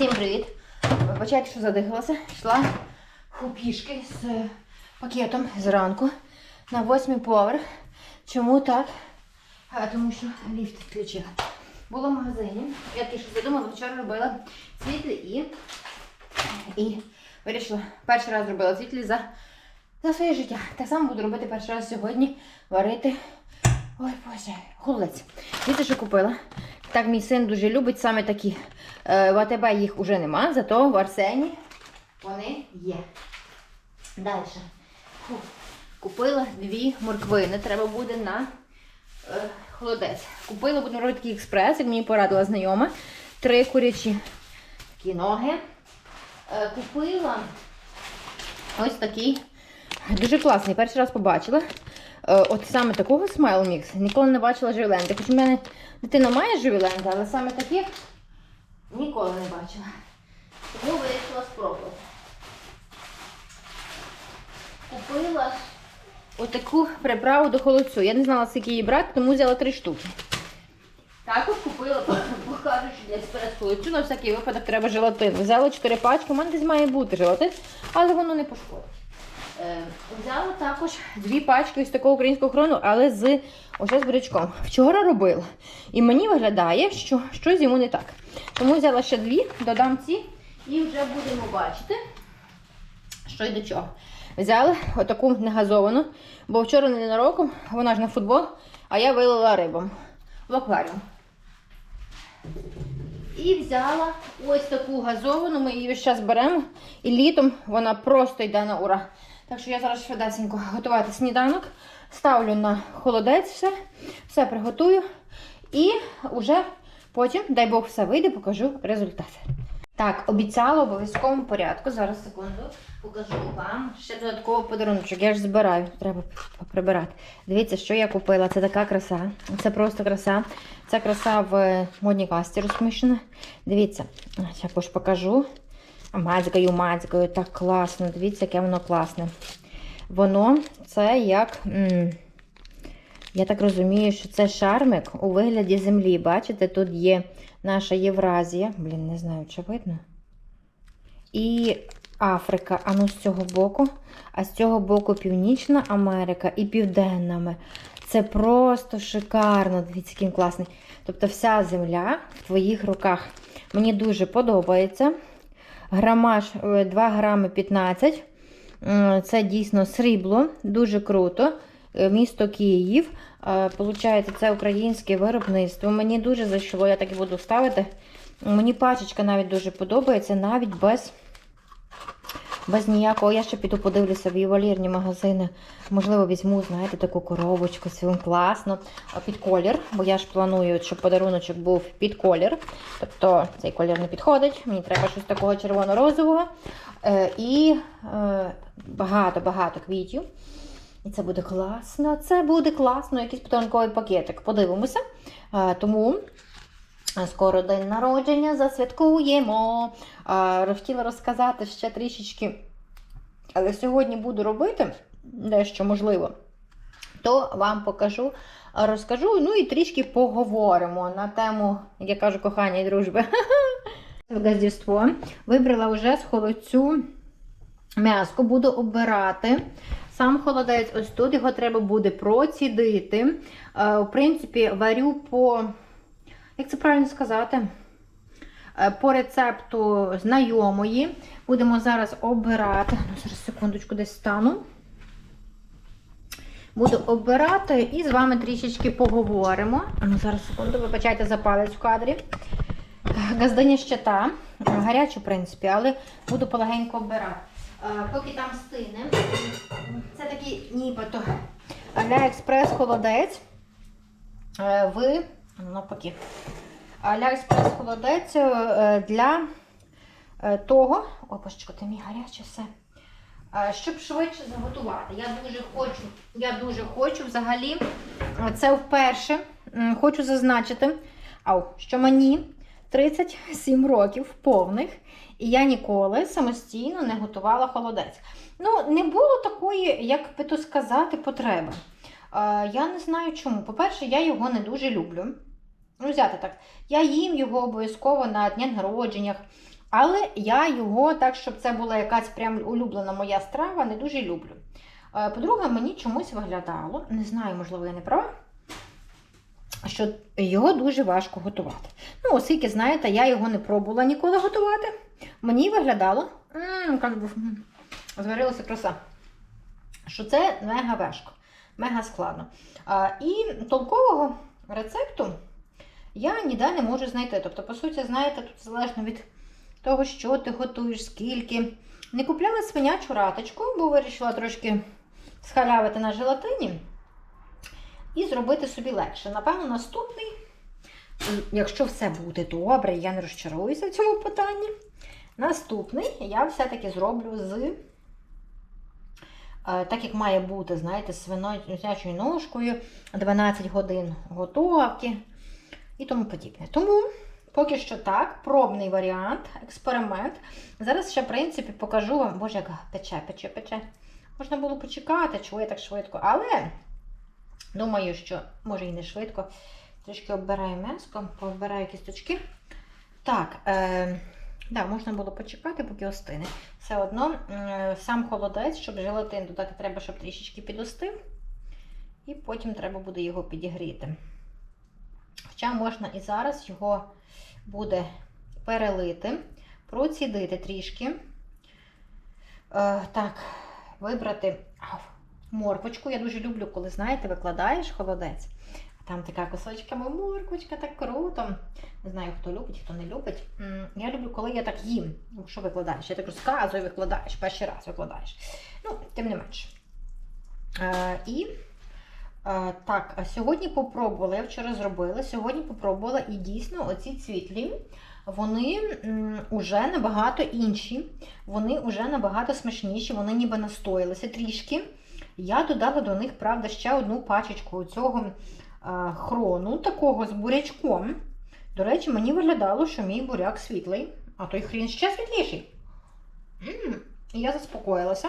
Всім привіт! Вибачайте, що задихалася. Йшла у пішки з пакетом зранку на восьмий поверх. Чому так? А, тому що ліфт включила. Була в магазині. Я тільки що задумала, вчора робила світлі і, і вирішила, перший раз робила світлі за, за своє життя. Так само буду робити перший раз сьогодні варити. Ой, боже, голець. Дивіться, що купила. Так, мій син дуже любить саме такі. Е, В АТБ їх вже нема, зато в Арсені вони є. Далі. Купила дві морквини. Треба буде на е, холодець. Купила, будемо робити такий експрес, як мені порадила знайома. Три курячі такі ноги. Е, купила ось такий. Дуже класний. Перший раз побачила. Е, От саме такого Smile Mix ніколи не бачила живіленти. Хоч у мене дитина має живіленти, але саме таких ніколи не бачила. Тому вирішила спробувати. Купила отаку приправу до холодцю. Я не знала, скільки її брати, тому взяла три штуки. Також купила, покажу, що для експрес холодцю на всякий випадок треба желатин. Взяла 4 пачки, у мене десь має бути желатин, але воно не пошкодить. Е, Взяла також дві пачки ось такого українського хрону, але з уже з бурячком. Вчора робила. І мені виглядає, що щось йому не так. Тому взяла ще дві, додам ці і вже будемо бачити, що й до чого. Взяла отаку негазовану, бо вчора ненароком, вона ж на футбол, а я вилила рибом в акваріум. І взяла ось таку газовану, ми її час беремо, і літом вона просто йде на ура. Так що я зараз швидесенько готувати сніданок, ставлю на холодець все, все приготую. І вже потім, дай Бог, все вийде, покажу результат. Так, обіцяла обов'язковому порядку. Зараз секунду покажу вам ще додатковий подарунок. Я ж збираю, треба прибирати. Дивіться, що я купила. Це така краса. Це просто краса. Це краса в модній касті розміщена. Дивіться, я покажу. Мацькаю, мацькаю, так класно. Дивіться, яке воно класне. Воно це як. я так розумію, що це шармик у вигляді землі. Бачите, тут є наша Євразія. Блін, не знаю, чи видно. І Африка, а ну з цього боку. А з цього боку Північна Америка і Південна. Це просто шикарно. Дивіться, який класний. Тобто вся земля в твоїх руках. Мені дуже подобається. Грамаж е, 2 грами 15. Це дійсно срібло, дуже круто. Е, Місто Київ. Е, Получається, це українське виробництво. Мені дуже зайшло, я так і буду ставити. Мені пачечка навіть дуже подобається, навіть без, без ніякого. Я ще піду подивлюся в ювелірні магазини. Можливо, візьму, знаєте, таку коробочку, цю класно. Під колір, бо я ж планую, щоб подаруночок був під колір. Тобто цей колір не підходить. Мені треба щось такого червоно-розового. Е, і е, багато-багато квітів. І це буде класно. Це буде класно, якийсь подарунковий пакетик. Подивимося. Е, Тому е, скоро день народження засвяткуємо. Хотіла розказати ще трішечки, але сьогодні буду робити дещо можливо. То вам покажу, розкажу, ну і трішки поговоримо на тему, як я кажу, кохання і дружби. Газдівство. Вибрала вже з холодцю м'яско, буду обирати. Сам холодець, ось тут його треба буде процідити. В принципі, варю по, як це правильно сказати, Е, по рецепту знайомої. Будемо зараз обирати. Ну, зараз секундочку десь стану. Буду обирати і з вами трішечки поговоримо. Ну, зараз секунду, вибачайте за палець в кадрі. Газдані ще та, гарячу, в принципі, але буду полегенько обирати. Е, Поки там стине, це такий нібито Аліекспрес холодець. Е, Ну, навпаки. Аліекспрес холодець е, для е, того. Ой, божечко, ти мій гаряче все. Щоб швидше заготувати. Я дуже хочу, я дуже хочу взагалі. е, Це вперше хочу зазначити, ау, що мені 37 років повних, і я ніколи самостійно не готувала холодець. Ну, не було такої, як би то сказати, потреби. Я не знаю чому. По-перше, я його не дуже люблю. Ну, взяти так. Я їм його обов'язково на днях народженнях, Але я його так, щоб це була якась прям улюблена моя страва, не дуже люблю. Е, По-друге, мені чомусь виглядало, не знаю, можливо, я не права, що його дуже важко готувати. Ну, оскільки, знаєте, я його не пробувала ніколи готувати. Мені виглядало, як би, зварилася краса, що це мега важко, мега складно. І толкового рецепту я ніде не можу знайти. Тобто, по суті, знаєте, тут залежно від того, що ти готуєш, скільки. Не купляла свинячу раточку, бо вирішила трошки схалявити на желатині і зробити собі легше. Напевно, наступний, якщо все буде добре, я не розчаруюся в цьому питанні. Наступний я все-таки зроблю з, е, так як має бути, знаєте, з свинячою ножкою, 12 годин готовки і тому подібне. Тому поки що так, пробний варіант, експеримент. Зараз ще, в принципі, покажу вам, боже, як пече, пече, пече. Можна було почекати, чого я так швидко, але думаю, що може і не швидко. Трішки оббираю м'яско, пооббираю кісточки. Так, е, да, можна було почекати, поки остине. Все одно е, сам холодець, щоб желатин додати, треба, щоб трішечки підостив. І потім треба буде його підігріти. Хоча можна і зараз його буде перелити, процідити трішки. Е, так, вибрати морквочку. Я дуже люблю, коли, знаєте, викладаєш холодець. Там така кусочками морквочка, так круто. Не знаю, хто любить, хто не любить. Я люблю, коли я так їм. Ну, Що викладаєш? Я так розказую, викладаєш, перший раз викладаєш. Ну, тим не менше. І так, а сьогодні попробувала, я вчора зробила, сьогодні попробувала і дійсно оці цвітлі, вони м, уже набагато інші, вони вже набагато смачніші, вони ніби настоїлися трішки. Я додала до них, правда, ще одну пачечку цього е, хрону, такого з бурячком. До речі, мені виглядало, що мій буряк світлий, а той хрін ще світліший. М, І я заспокоїлася.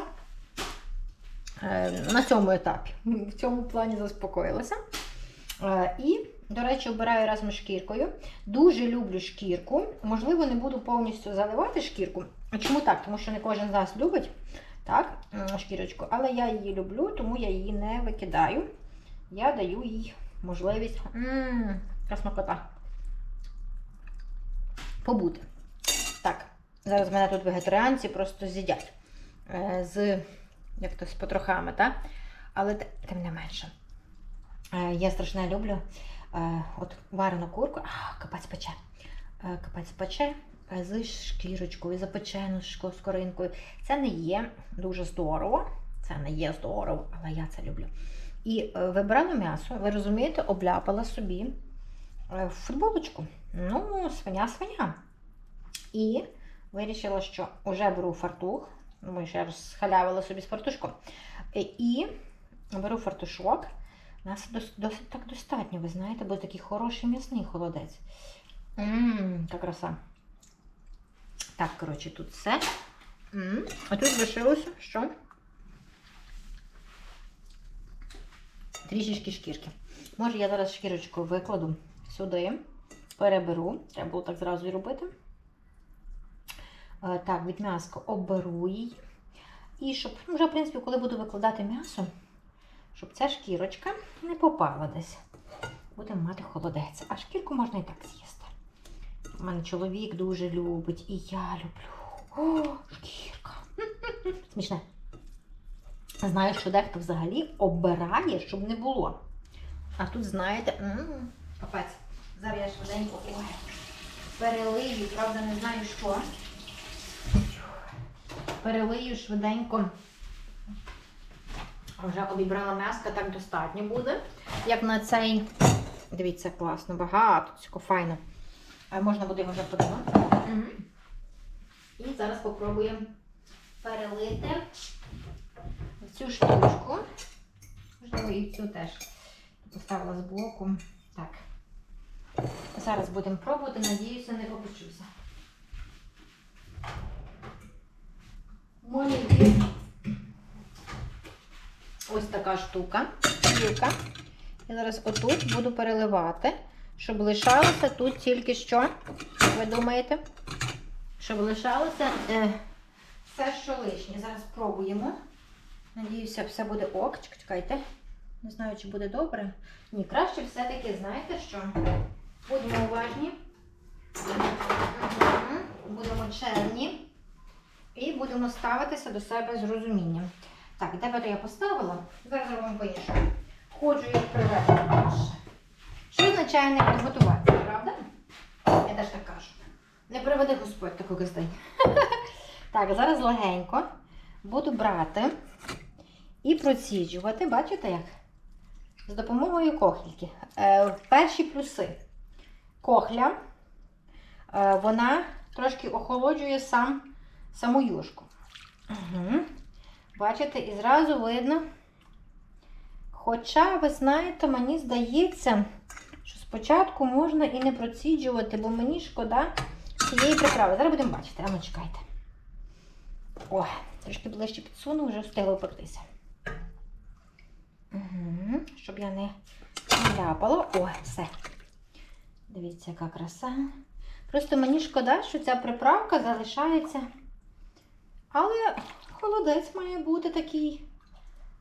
Е, На цьому етапі. В цьому плані заспокоїлася. Е, І, до речі, обираю разом з шкіркою. Дуже люблю шкірку. Можливо, не буду повністю заливати шкірку. Чому так? Тому що не кожен з нас любить так, шкірочку. Але я її люблю, тому я її не викидаю. Я даю їй можливість. Ммм, яка смакота. Побути. Так, зараз мене тут вегетаріанці просто з'їдять. Е, як то з потрохами, так? Але тим не менше. Е, Я страшно люблю е, от варену курку, а, капець пече. Е, Капець пече з шкірочкою, запечену з коринкою. Це не є дуже здорово. Це не є здорово, але я це люблю. І вибрала м'ясо, ви розумієте, обляпала собі футболочку. Ну, свиня свиня. І вирішила, що вже беру фартух. Думаю, що я розхалявила собі з фартушком. Е, І беру фартушок. Нас дос- досить так достатньо, ви знаєте, бо такий хороший м'ясний холодець. Ммм, яка краса. Так, коротше, тут все. М, А тут лишилося що? Трішечки шкірки. Може, я зараз шкірочку викладу сюди, переберу. Треба було так зразу і робити. Е, Так, від м'яска оберу її. І щоб, ну, вже, в принципі, коли буду викладати м'ясо, щоб ця шкірочка не попала десь. Будемо мати холодець. А шкірку можна і так з'їсти. У мене чоловік дуже любить, і я люблю. О, шкірка. Смішне. Знаю, що дехто взагалі обирає, щоб не було. А тут, знаєте, капець. Зараз я швиденько перелию, правда, не знаю що. Перелию швиденько. Вже обібрала м'яска, так достатньо буде. Як на цей. Дивіться, класно, багато, цього файно. А можна буде його вже подивити. Мгм. І зараз спробуємо перелити в цю штучку. Можливо, і цю теж поставила з боку. Так. Зараз будемо пробувати, надіюся, не попечуся. У мене ось така штука, штука. Я зараз отут буду переливати, щоб лишалося тут тільки що, ви думаєте, щоб лишалося е, все, що лишнє. Зараз пробуємо. Надіюся, все буде ок. Чек- Чекайте. Не знаю, чи буде добре. Ні, краще все-таки, знаєте що? Будемо уважні. Будемо чемні. І будемо ставитися до себе з розумінням. Так, де я поставила? Зараз зробимо по-іншому. Ходжу як приведена. Що означає не підготуватися, правда? Я теж так кажу. Не приведи Господь таку гостей. Так, зараз легенько буду брати і проціджувати. Бачите як? З допомогою кохліки. Е, перші плюси. Кохля, е, вона трошки охолоджує сам, саму юшку. Угу. Бачите, і зразу видно. Хоча, ви знаєте, мені здається, що спочатку можна і не проціджувати, бо мені шкода цієї приправи. Зараз будемо бачити, а ну чекайте. О, трошки ближче підсуну, вже встигло пектися. Угу, щоб я не ляпала. О, все. Дивіться, яка краса. Просто мені шкода, що ця приправка залишається. Але холодець має бути такий.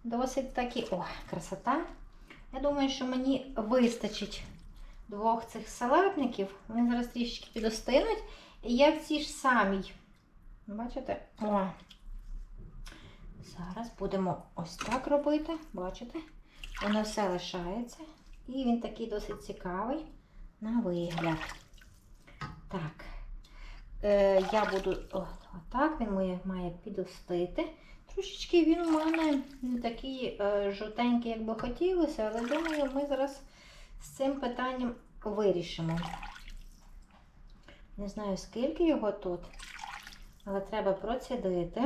Досить такий. О, красота. Я думаю, що мені вистачить двох цих салатників. Вони зараз трішки підостинуть. І я цій ж самій. Бачите? О. Зараз будемо ось так робити. Бачите? Воно все лишається. І він такий досить цікавий на вигляд. Так. Е, я буду отак, він має, має підостити. Трошечки він у мене не такий е, жовтенький, як би хотілося, але думаю, ми зараз з цим питанням вирішимо. Не знаю, скільки його тут, але треба процідити.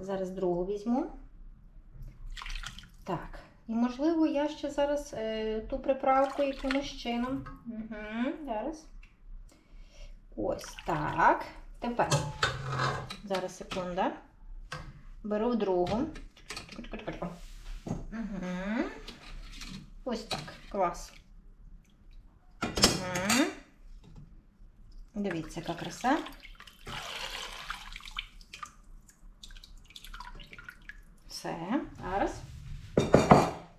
Зараз другу візьму. Так. І, можливо, я ще зараз е, ту приправку якимось чином. Угу, зараз. Ось так. Тепер. Зараз секунда. Беру в другу. Угу. Ось так. Клас. Угу. Дивіться, яка краса. Все, зараз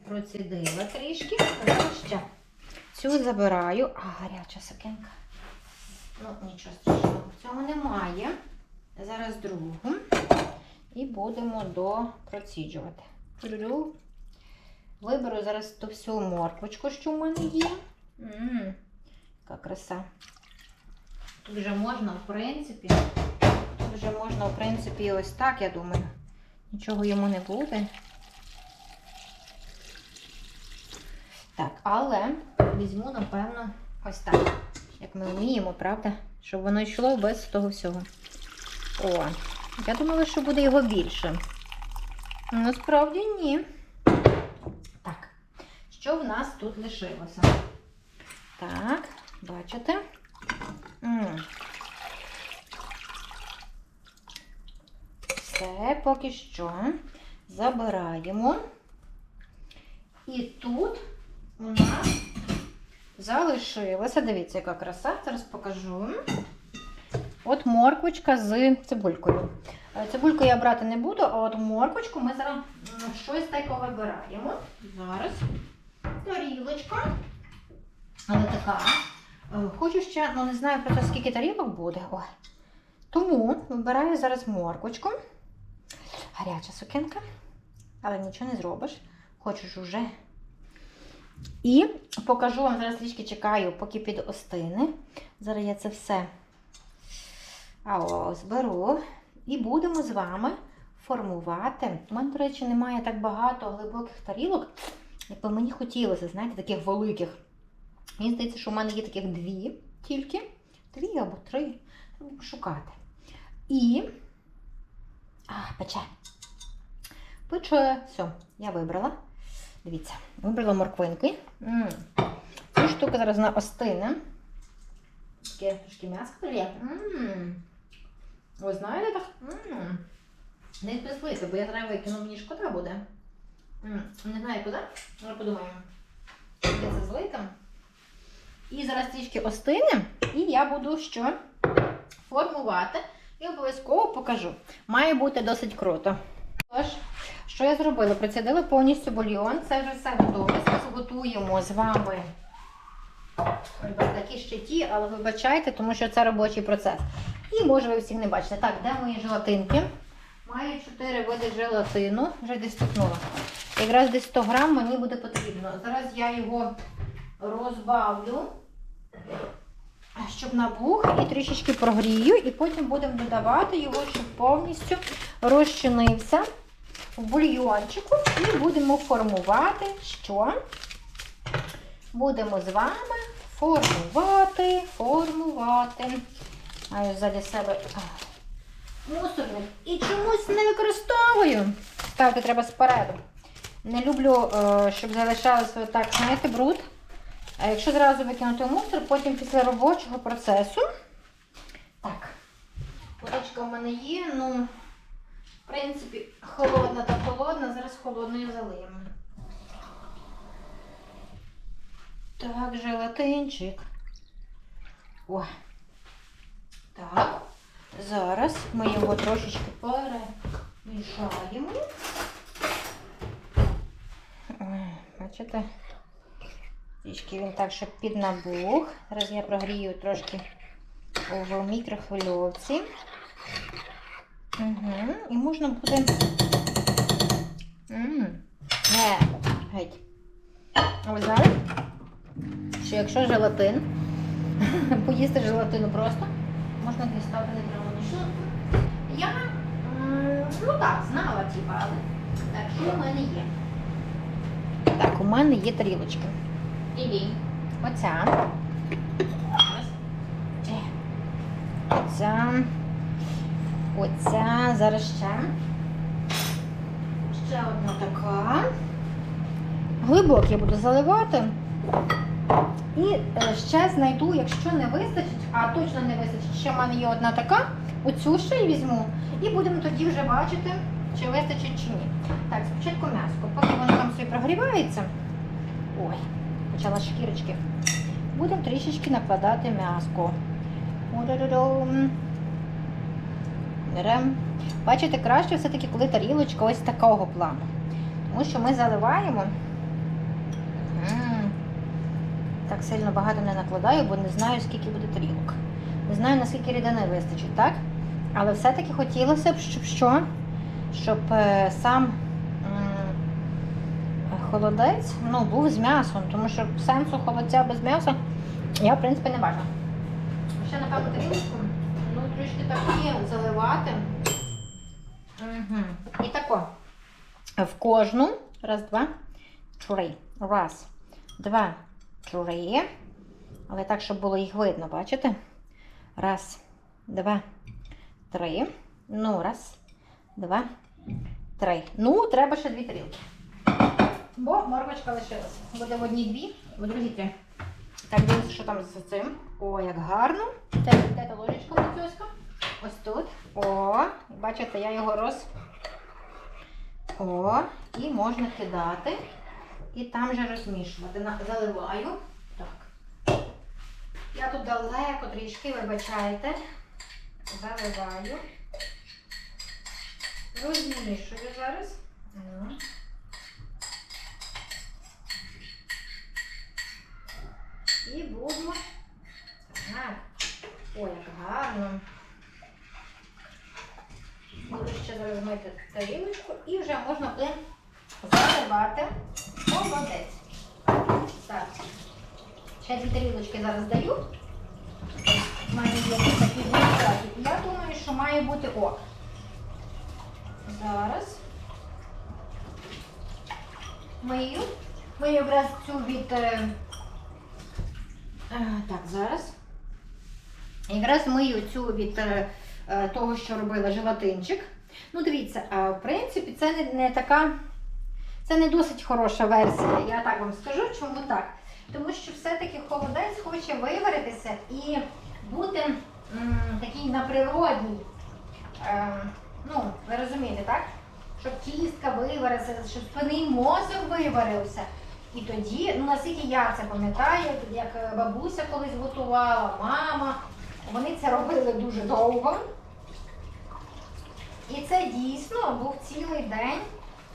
процідила трішки. Ще цю забираю. А, гаряча сакенка. Ну, нічого страшного, в цьому немає. Зараз другу. І будемо допроціджувати. Виберу зараз ту всю морквочку, що в мене є. Ммм, яка краса. Тут вже можна, в принципі, тут вже можна, в принципі, ось так, я думаю. Нічого йому не буде. Так, але візьму, напевно, ось так. Як ми вміємо, правда? Щоб воно йшло без того всього. О, я думала, що буде його більше. Насправді ні. Так, що в нас тут лишилося? Так, бачите? М. Все, поки що забираємо. І тут у нас залишилося. Дивіться, яка краса. Зараз покажу. От морквочка з цибулькою. Е, Цибульку я брати не буду, а от морквочку ми зараз щось таке вибираємо. Зараз. Тарілочка. Але така. Е, Хочу ще, ну не знаю про те, скільки тарілок буде. Ой. Тому вибираю зараз морквочку. Гаряча сукенка. Але нічого не зробиш. Хочеш уже. І покажу вам зараз трішки чекаю, поки підостине. Зараз я це все а ось беру. І будемо з вами формувати. У мене, до речі, немає так багато глибоких тарілок, як би мені хотілося, знаєте, таких великих. Мені здається, що в мене є таких дві тільки. Дві або три. Треба пошукати. І. А, пече. Пече. Все, я вибрала. Дивіться, вибрала морквинки. Цю штуку зараз вона остине. Таке трошки м'ясо є. Ви знаєте так? Не спеслися, бо я треба викину, мені шкода буде. Не знаю куди, але подумаємо. Де це злити. І зараз трішки остине. І я буду що? Формувати і обов'язково покажу. Має бути досить круто. Тож, що я зробила? Прицідила повністю бульйон. Це вже все готове. Зараз готуємо з вами. Такі ще ті, але вибачайте, тому що це робочий процес. І може ви всіх не бачите. Так, де мої желатинки? Маю 4 види желатину, вже десь стукнула. Якраз десь 100 грам мені буде потрібно. Зараз я його розбавлю, щоб набух, і трішечки прогрію, і потім будемо додавати його, щоб повністю розчинився в бульйончику. І будемо формувати що? Будемо з вами формувати, формувати. Маю ззаді себе мусорник. І чомусь не використовую. Ставити треба спереду. Не люблю, е, щоб залишалося отак, знаєте, бруд. А якщо зразу викинути мусор, потім після робочого процесу. Так, водичка в мене є, ну, принципі, холодна та холодна, зараз холодною залиємо. Так, желатинчик. О. Так. Зараз ми його трошечки перемішаємо. Бачите? Трішки він так, щоб під набух. Зараз я прогрію трошки в мікрохвильовці. Угу. І можна буде. Не, геть. А ви знали, що якщо желатин, поїсти желатину просто, можна дістати не прямо. Я ну так, знала, типа, але так, що у мене є? Так, у мене є тарілочка. І оця. Ось. Оця. Оця. Зараз ще. Ще одна така. Глибокі я буду заливати. І е, ще знайду, якщо не вистачить, а точно не вистачить, ще в мене є одна така, оцю ще й візьму. І будемо тоді вже бачити, чи вистачить чи ні. Так, спочатку м'яско, поки воно там собі прогрівається. Ой, почала шкірочки. Будемо трішечки накладати м'яско. О-ду-ду-дум. Берем. Бачите, краще все-таки, коли тарілочка ось такого плану. Тому що ми заливаємо. Так сильно багато не накладаю, бо не знаю, скільки буде тарілок. Не знаю, наскільки рідини вистачить, так? Але все-таки хотілося б, щоб що? Щоб е, сам холодець ну, був з м'ясом, тому що сенсу холодця без м'яса я, в принципі, не бачу. Ще, напевно, тарілочку, трішки так є заливати. Угу. І тако. В кожну. Раз, два, три. Раз, два, три. Але так, щоб було їх видно, бачите? Раз, два, три. Ну, раз, два, три. Ну, треба ще дві тарілки. Бо морквочка лишилася. Буде в одній дві, в другій три. Так, дивимося, що там з цим. О, як гарно. Це тета ложечка працюська. Ось тут. О, бачите, я його роз. О, і можна кидати. І там же розмішувати. Заливаю. Так. Я тут далеко трішки, вибачайте. Заливаю. Розмішую зараз. Ну. І будемо. Гарно. Буду ще зараз мити тарілочку і вже можна буде заливати холодець. Так. Ще дві тарілочки зараз даю. У мене є такі дві. Я думаю, що має бути ок. Зараз. Мию. Мию якраз цю від. е, е, Так, зараз. Якраз мию цю від е, е, того, що робила желатинчик. Ну, дивіться, е, в принципі, це не, така, це не досить хороша версія. Я так вам скажу, чому так. Тому що все-таки холодець хоче виваритися і бути такий на природній. Ну, ви розумієте, так? Щоб кістка виварилася, щоб спинний мозок виварився. І тоді, ну наскільки я це пам'ятаю, як бабуся колись готувала, мама, вони це робили дуже довго. І це дійсно був цілий день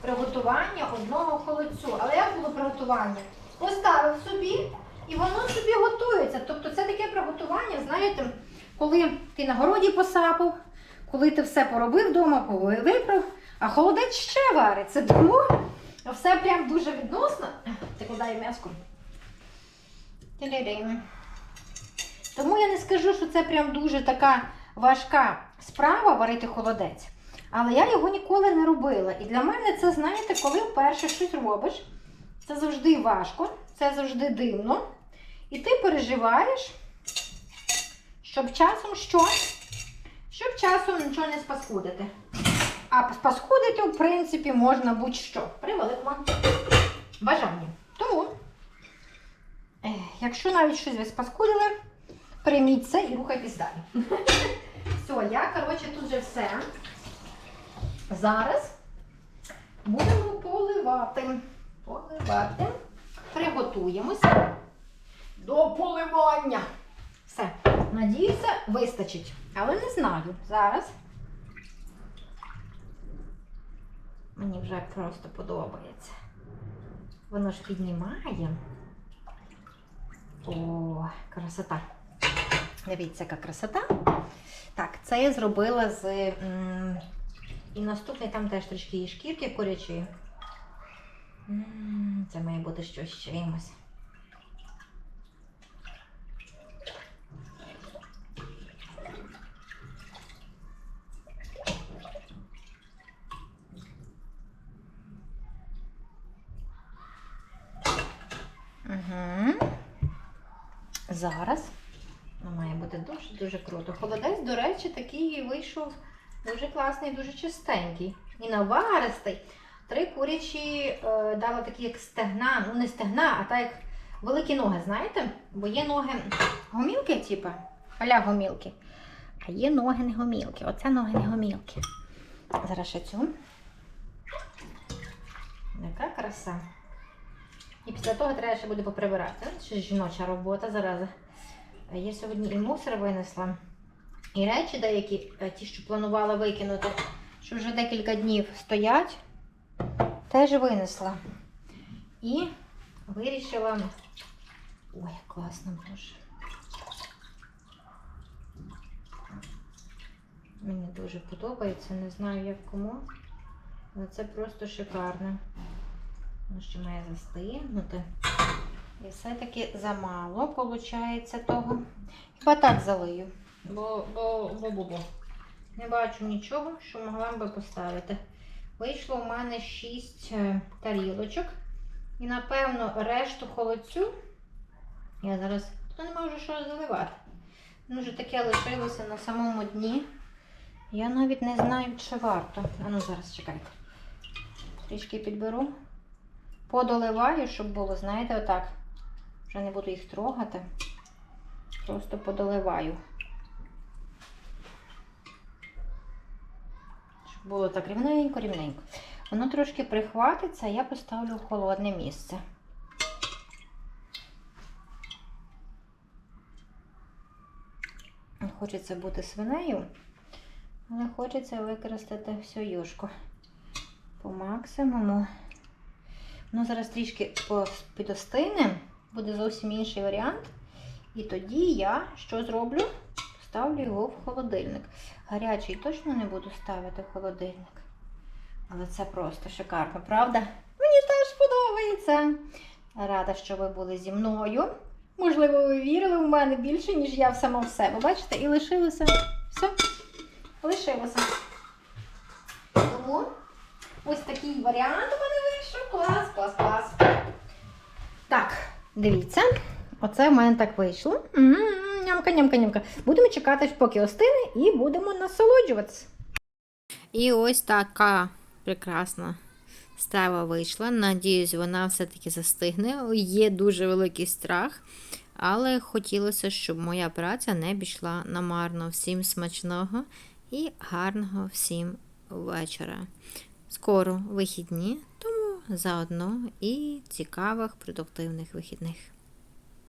приготування одного холодцю. Але як було приготування? Поставив собі і воно собі готується. Тобто це таке приготування, знаєте, коли ти на городі посапав, коли ти все поробив вдома, виправ, а холодець ще вариться. Тому все прям дуже відносно. Ти куди м'яско? Тя-ля-лям. Тому я не скажу, що це прям дуже така важка справа варити холодець. Але я його ніколи не робила. І для мене це, знаєте, коли вперше щось робиш, це завжди важко, це завжди дивно. І ти переживаєш, щоб часом що? Щоб часом нічого не спаскудити. А спаскудити, в принципі, можна будь-що. При великому бажанні. Тому, якщо навіть щось ви спаскудили, прийміть це і рухайтесь далі. Все, я, коротше, тут вже все. Зараз будемо поливати. Поливати. Приготуємося до поливання. Все. Надіюся, вистачить. Але не знаю. Зараз. Мені вже просто подобається. Воно ж піднімає. О, красота. Дивіться, яка красота. Так, це я зробила з. І наступний там теж трішки є шкірки курячої. Це має бути щось чимось. Угу. Зараз. Бути дуже-дуже круто. Холодець, до речі, такий вийшов дуже класний, дуже чистенький. І наваристий. Три курячі е, дали такі, як стегна, ну не стегна, а так як великі ноги, знаєте? Бо є ноги гомілки, типу, аля гомілки. А є ноги не гомілки. Оце ноги не гомілки. Зараз ще цю. Яка краса. І після того треба ще буде поприбирати. Це ж жіноча робота зараза. Я сьогодні і мусор винесла, і речі деякі, е, ті, що планувала викинути, що вже декілька днів стоять, теж винесла. І вирішила. Ой, як класно боже. Мені дуже подобається, не знаю як кому, але це просто шикарно. Воно ще має застигнути. І все-таки замало виходить того. Хіба так залию. Бо, бо, бо, бо, бо. Не бачу нічого, що могла би поставити. Вийшло у мене 6 тарілочок. І, напевно, решту холодцю. Я зараз то не можу що заливати. Ну, вже таке лишилося на самому дні. Я навіть не знаю, чи варто. А ну зараз чекайте. Трішки підберу. Подоливаю, щоб було, знаєте, отак. Вже не буду їх трогати. Просто подоливаю. Щоб було так рівненько, рівненько. Воно трошки прихватиться, я поставлю в холодне місце. Хочеться бути свинею, але хочеться використати всю юшку по максимуму. Воно зараз трішки підостине, буде зовсім інший варіант. І тоді я що зроблю? Ставлю його в холодильник. Гарячий точно не буду ставити в холодильник. Але це просто шикарно, правда? Мені теж подобається. Рада, що ви були зі мною. Можливо, ви вірили в мене більше, ніж я в сама в себе. Бачите, і лишилося. Все, лишилося. Тому ось такий варіант у мене вийшов. Клас, клас, клас. Так, дивіться. Оце в мене так вийшло. Нямка, нямка, нямка. Будемо чекати, поки остине, і будемо насолоджуватися. І ось така прекрасна страва вийшла. Надіюсь, вона все-таки застигне. Є дуже великий страх. Але хотілося, щоб моя праця не пішла намарно. Всім смачного і гарного всім вечора. Скоро вихідні, тому заодно і цікавих продуктивних вихідних.